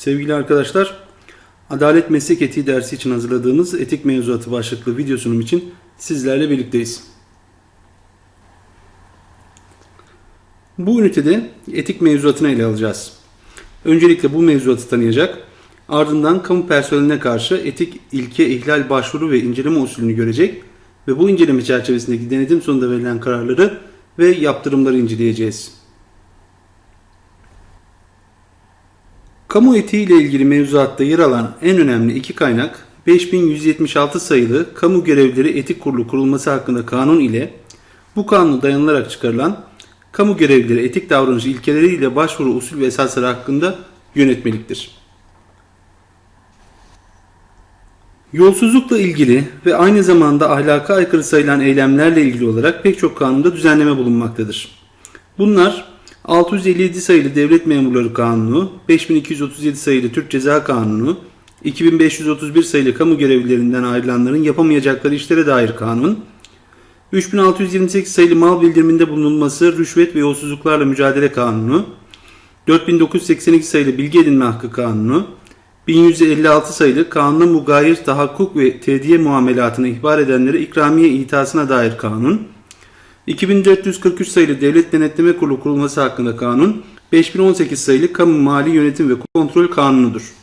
Sevgili arkadaşlar, Adalet Meslek Etiği dersi için hazırladığımız etik mevzuatı başlıklı video sunum için sizlerle birlikteyiz. Bu ünitede etik mevzuatını ele alacağız. Öncelikle bu mevzuatı tanıyacak, ardından kamu personeline karşı etik ilke ihlal başvuru ve inceleme usulünü görecek ve bu inceleme çerçevesindeki denetim sonunda verilen kararları ve yaptırımları inceleyeceğiz. Kamu etiği ile ilgili mevzuatta yer alan en önemli iki kaynak 5176 sayılı Kamu Görevlileri Etik Kurulu kurulması hakkında kanun ile bu kanuna dayanılarak çıkarılan kamu görevlileri etik davranış ilkeleri ile başvuru usul ve esasları hakkında yönetmeliktir. Yolsuzlukla ilgili ve aynı zamanda ahlaka aykırı sayılan eylemlerle ilgili olarak pek çok kanunda düzenleme bulunmaktadır. Bunlar 657 sayılı Devlet Memurları Kanunu, 5237 sayılı Türk Ceza Kanunu, 2531 sayılı kamu görevlilerinden ayrılanların yapamayacakları işlere dair kanun, 3628 sayılı mal bildiriminde bulunulması rüşvet ve yolsuzluklarla mücadele kanunu, 4982 sayılı bilgi edinme hakkı kanunu, 1156 sayılı kanuna mugayir tahakkuk ve tediye muamelatını ihbar edenlere ikramiye itasına dair kanun, 2443 sayılı Devlet Denetleme Kurulu kurulması hakkında kanun, 5018 sayılı Kamu Mali Yönetim ve Kontrol Kanunudur.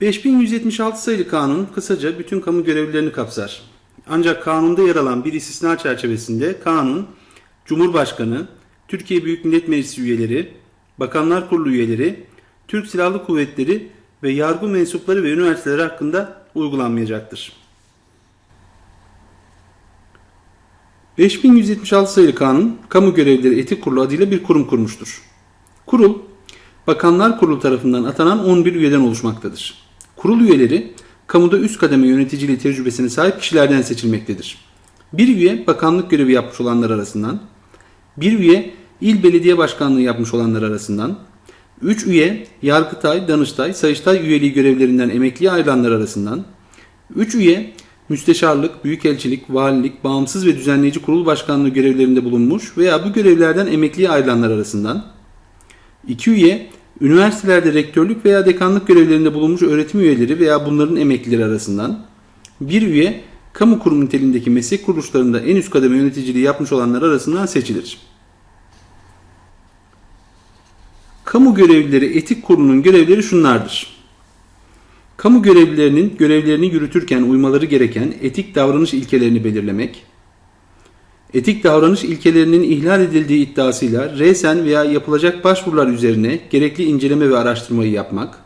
5176 sayılı kanun kısaca bütün kamu görevlilerini kapsar. Ancak kanunda yer alan bir istisna çerçevesinde kanun, Cumhurbaşkanı, Türkiye Büyük Millet Meclisi üyeleri, Bakanlar Kurulu üyeleri, Türk Silahlı Kuvvetleri ve yargı mensupları ve üniversiteleri hakkında uygulanmayacaktır. 5176 sayılı kanun, Kamu Görevlileri Etik Kurulu adıyla bir kurum kurmuştur. Kurul, Bakanlar Kurulu tarafından atanan 11 üyeden oluşmaktadır. Kurul üyeleri, kamuda üst kademe yöneticiliği tecrübesine sahip kişilerden seçilmektedir. Bir üye, bakanlık görevi yapmış olanlar arasından, bir üye, il belediye başkanlığı yapmış olanlar arasından, 3 üye, Yargıtay, Danıştay, Sayıştay üyeliği görevlerinden emekliye ayrılanlar arasından, 3 üye, müsteşarlık, büyükelçilik, valilik, bağımsız ve düzenleyici kurul başkanlığı görevlerinde bulunmuş veya bu görevlerden emekliye ayrılanlar arasından, 2 üye, üniversitelerde rektörlük veya dekanlık görevlerinde bulunmuş öğretim üyeleri veya bunların emeklileri arasından, bir üye, kamu kurum niteliğindeki meslek kuruluşlarında en üst kademe yöneticiliği yapmış olanlar arasından seçilir. Kamu görevlileri etik kurulunun görevleri şunlardır. Kamu görevlilerinin görevlerini yürütürken uymaları gereken etik davranış ilkelerini belirlemek, etik davranış ilkelerinin ihlal edildiği iddiasıyla resen veya yapılacak başvurular üzerine gerekli inceleme ve araştırmayı yapmak,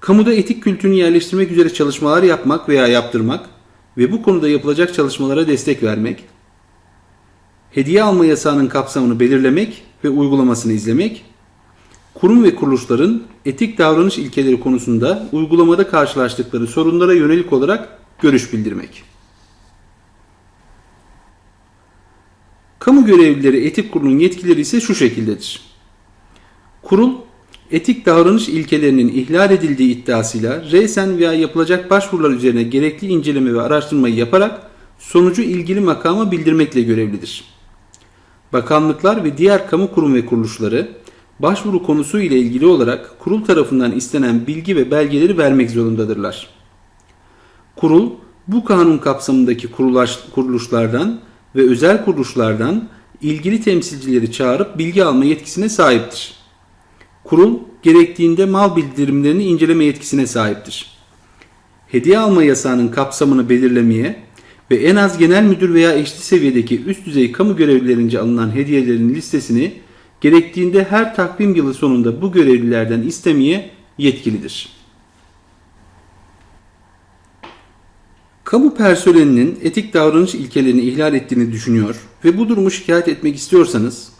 kamuda etik kültürünü yerleştirmek üzere çalışmalar yapmak veya yaptırmak ve bu konuda yapılacak çalışmalara destek vermek, hediye alma yasağının kapsamını belirlemek ve uygulamasını izlemek, kurum ve kuruluşların etik davranış ilkeleri konusunda uygulamada karşılaştıkları sorunlara yönelik olarak görüş bildirmek. Kamu görevlileri etik kurulunun yetkileri ise şu şekildedir. Kurul, etik davranış ilkelerinin ihlal edildiği iddiasıyla resen veya yapılacak başvurular üzerine gerekli inceleme ve araştırmayı yaparak sonucu ilgili makama bildirmekle görevlidir. Bakanlıklar ve diğer kamu kurum ve kuruluşları başvuru konusu ile ilgili olarak kurul tarafından istenen bilgi ve belgeleri vermek zorundadırlar. Kurul bu kanun kapsamındaki kurulaş, kuruluşlardan ve özel kuruluşlardan ilgili temsilcileri çağırıp bilgi alma yetkisine sahiptir. Kurul gerektiğinde mal bildirimlerini inceleme yetkisine sahiptir. Hediye alma yasağının kapsamını belirlemeye ve en az genel müdür veya eşli seviyedeki üst düzey kamu görevlilerince alınan hediyelerin listesini gerektiğinde her takvim yılı sonunda bu görevlilerden istemeye yetkilidir. Kamu personelinin etik davranış ilkelerini ihlal ettiğini düşünüyor ve bu durumu şikayet etmek istiyorsanız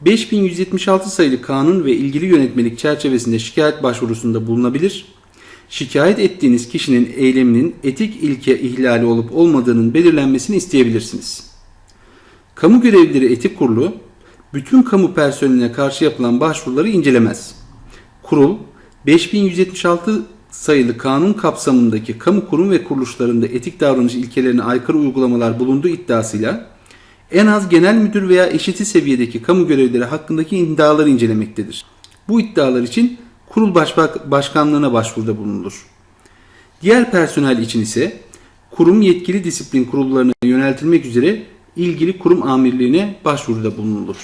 5176 sayılı kanun ve ilgili yönetmelik çerçevesinde şikayet başvurusunda bulunabilir. Şikayet ettiğiniz kişinin eyleminin etik ilke ihlali olup olmadığının belirlenmesini isteyebilirsiniz. Kamu Görevlileri Etik Kurulu bütün kamu personeline karşı yapılan başvuruları incelemez. Kurul 5176 sayılı kanun kapsamındaki kamu kurum ve kuruluşlarında etik davranış ilkelerine aykırı uygulamalar bulunduğu iddiasıyla en az genel müdür veya eşiti seviyedeki kamu görevlileri hakkındaki iddiaları incelemektedir. Bu iddialar için kurul başkanlığına başvuruda bulunulur. Diğer personel için ise kurum yetkili disiplin kurullarına yöneltilmek üzere ilgili kurum amirliğine başvuruda bulunulur.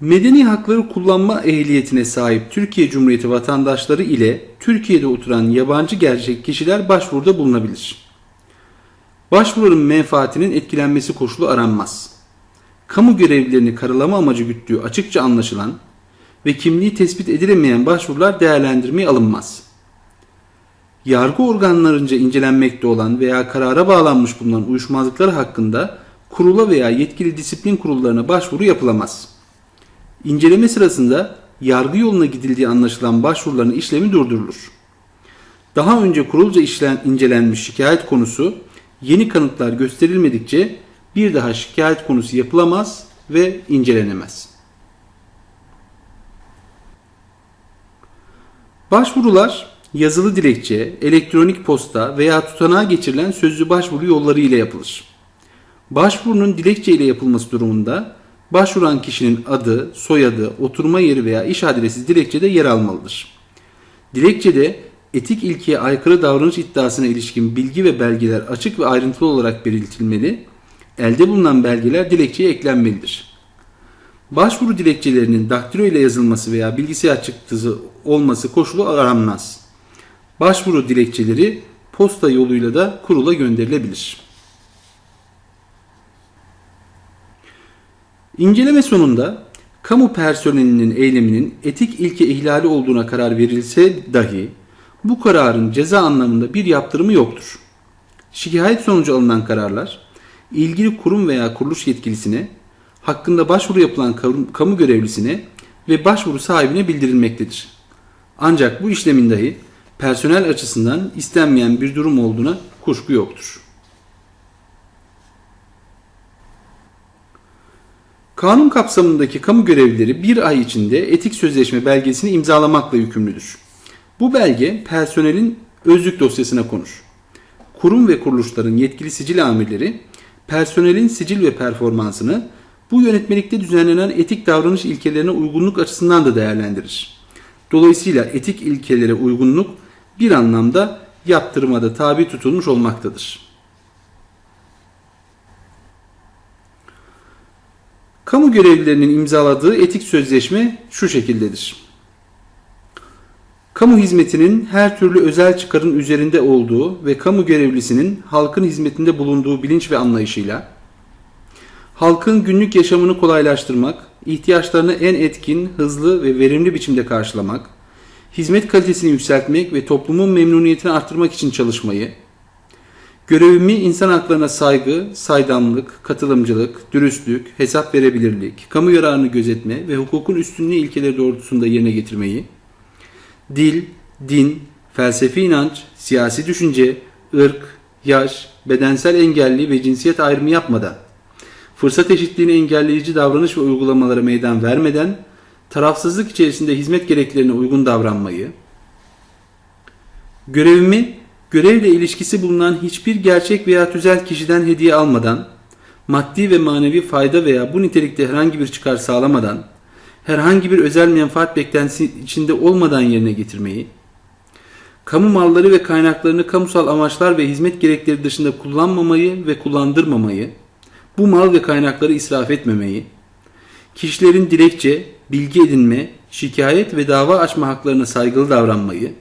Medeni hakları kullanma ehliyetine sahip Türkiye Cumhuriyeti vatandaşları ile Türkiye'de oturan yabancı gerçek kişiler başvuruda bulunabilir. Başvurunun menfaatinin etkilenmesi koşulu aranmaz. Kamu görevlilerini karalama amacı güttüğü açıkça anlaşılan ve kimliği tespit edilemeyen başvurular değerlendirmeye alınmaz. Yargı organlarınca incelenmekte olan veya karara bağlanmış bulunan uyuşmazlıklar hakkında kurula veya yetkili disiplin kurullarına başvuru yapılamaz. İnceleme sırasında yargı yoluna gidildiği anlaşılan başvuruların işlemi durdurulur. Daha önce kurulca işlen, incelenmiş şikayet konusu yeni kanıtlar gösterilmedikçe bir daha şikayet konusu yapılamaz ve incelenemez. Başvurular yazılı dilekçe, elektronik posta veya tutanağa geçirilen sözlü başvuru yolları ile yapılır. Başvurunun dilekçe ile yapılması durumunda başvuran kişinin adı, soyadı, oturma yeri veya iş adresi dilekçede yer almalıdır. Dilekçede etik ilkeye aykırı davranış iddiasına ilişkin bilgi ve belgeler açık ve ayrıntılı olarak belirtilmeli, elde bulunan belgeler dilekçeye eklenmelidir. Başvuru dilekçelerinin daktilo ile yazılması veya bilgisayar çıktısı olması koşulu aranmaz. Başvuru dilekçeleri posta yoluyla da kurula gönderilebilir. İnceleme sonunda kamu personelinin eyleminin etik ilke ihlali olduğuna karar verilse dahi bu kararın ceza anlamında bir yaptırımı yoktur. Şikayet sonucu alınan kararlar ilgili kurum veya kuruluş yetkilisine, hakkında başvuru yapılan kamu görevlisine ve başvuru sahibine bildirilmektedir. Ancak bu işlemin dahi personel açısından istenmeyen bir durum olduğuna kuşku yoktur. Kanun kapsamındaki kamu görevlileri bir ay içinde etik sözleşme belgesini imzalamakla yükümlüdür. Bu belge personelin özlük dosyasına konur. Kurum ve kuruluşların yetkili sicil amirleri personelin sicil ve performansını bu yönetmelikte düzenlenen etik davranış ilkelerine uygunluk açısından da değerlendirir. Dolayısıyla etik ilkelere uygunluk bir anlamda yaptırıma da tabi tutulmuş olmaktadır. Kamu görevlilerinin imzaladığı etik sözleşme şu şekildedir. Kamu hizmetinin her türlü özel çıkarın üzerinde olduğu ve kamu görevlisinin halkın hizmetinde bulunduğu bilinç ve anlayışıyla halkın günlük yaşamını kolaylaştırmak, ihtiyaçlarını en etkin, hızlı ve verimli biçimde karşılamak, hizmet kalitesini yükseltmek ve toplumun memnuniyetini arttırmak için çalışmayı, Görevimi insan haklarına saygı, saydamlık, katılımcılık, dürüstlük, hesap verebilirlik, kamu yararını gözetme ve hukukun üstünlüğü ilkeleri doğrultusunda yerine getirmeyi, dil, din, felsefi inanç, siyasi düşünce, ırk, yaş, bedensel engelli ve cinsiyet ayrımı yapmadan, fırsat eşitliğini engelleyici davranış ve uygulamalara meydan vermeden, tarafsızlık içerisinde hizmet gereklerine uygun davranmayı, görevimi görevle ilişkisi bulunan hiçbir gerçek veya tüzel kişiden hediye almadan, maddi ve manevi fayda veya bu nitelikte herhangi bir çıkar sağlamadan, herhangi bir özel menfaat beklentisi içinde olmadan yerine getirmeyi, kamu malları ve kaynaklarını kamusal amaçlar ve hizmet gerekleri dışında kullanmamayı ve kullandırmamayı, bu mal ve kaynakları israf etmemeyi, kişilerin dilekçe, bilgi edinme, şikayet ve dava açma haklarına saygılı davranmayı,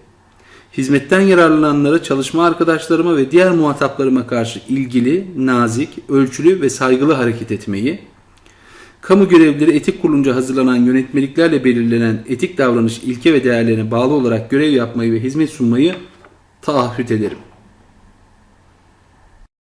hizmetten yararlananlara, çalışma arkadaşlarıma ve diğer muhataplarıma karşı ilgili, nazik, ölçülü ve saygılı hareket etmeyi, kamu görevlileri etik kurulunca hazırlanan yönetmeliklerle belirlenen etik davranış ilke ve değerlerine bağlı olarak görev yapmayı ve hizmet sunmayı taahhüt ederim.